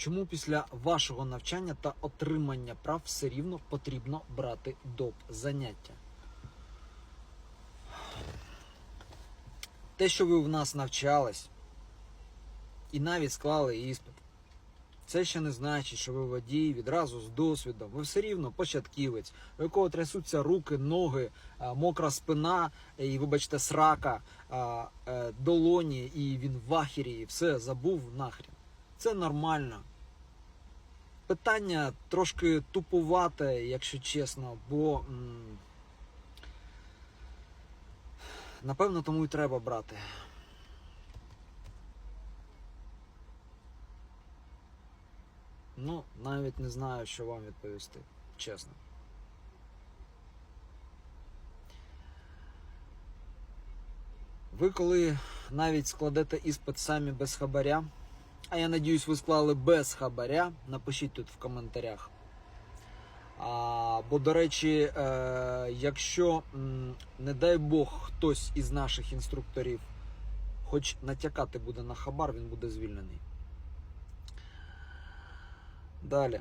Чому після вашого навчання та отримання прав все рівно потрібно брати доп. заняття? Те, що ви в нас навчались, і навіть склали іспит, це ще не значить, що ви водій відразу з досвідом. Ви все рівно початківець, у якого трясуться руки, ноги, мокра спина і, вибачте, срака, е, долоні, і він в ахері, і все забув нахрін. Це нормально. Питання трошки тупувате, якщо чесно, бо м, напевно тому і треба брати. Ну, навіть не знаю, що вам відповісти, чесно. Ви коли навіть складете іспит самі без хабаря, а я надіюсь, ви склали без хабаря, напишіть тут в коментарях. А, бо, до речі, е, якщо, не дай Бог, хтось із наших інструкторів хоч натякати буде на хабар, він буде звільнений. Далі.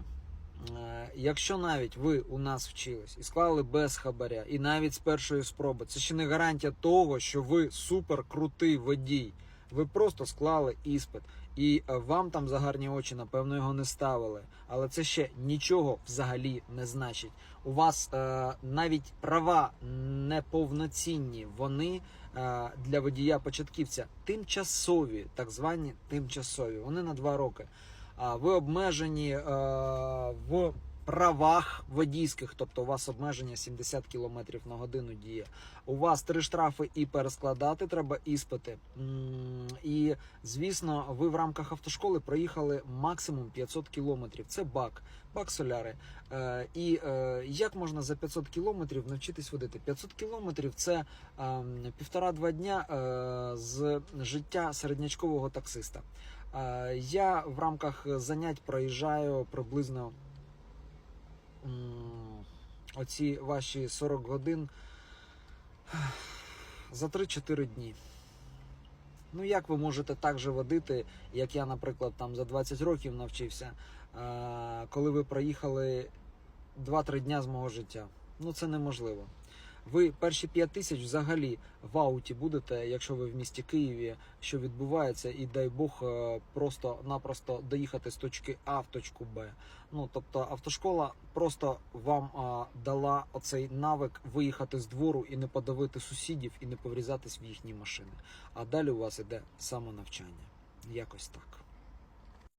Е, Якщо навіть ви у нас вчились і склали без хабаря, і навіть з першої спроби, це ще не гарантія того, що ви супер крутий водій. Ви просто склали іспит, і е, вам там за гарні очі, напевно, його не ставили. Але це ще нічого взагалі не значить. У вас е, навіть права неповноцінні. Вони е, для водія початківця тимчасові, так звані тимчасові. Вони на два роки. А ви обмежені е, в правах водійських, тобто у вас обмеження 70 км на годину діє. У вас три штрафи і перескладати треба іспити. І звісно, ви в рамках автошколи проїхали максимум 500 км. Це бак, бак соляри. Е, І е, як можна за 500 кілометрів навчитись водити? 500 кілометрів це ем, півтора-два дня е, з життя середнячкового таксиста. Я в рамках занять проїжджаю приблизно оці ваші 40 годин за 3-4 дні. Ну, як ви можете так же водити, як я, наприклад, там за 20 років навчився, е, коли ви проїхали 2-3 дня з мого життя? Ну, це неможливо. Ви перші 5 тисяч взагалі в ауті будете, якщо ви в місті Києві, що відбувається, і дай Бог е, просто-напросто доїхати з точки А в точку Б. Ну тобто автошкола просто вам а, дала оцей навик виїхати з двору і не подавити сусідів, і не поврізатись в їхні машини. А далі у вас іде самонавчання. Якось так.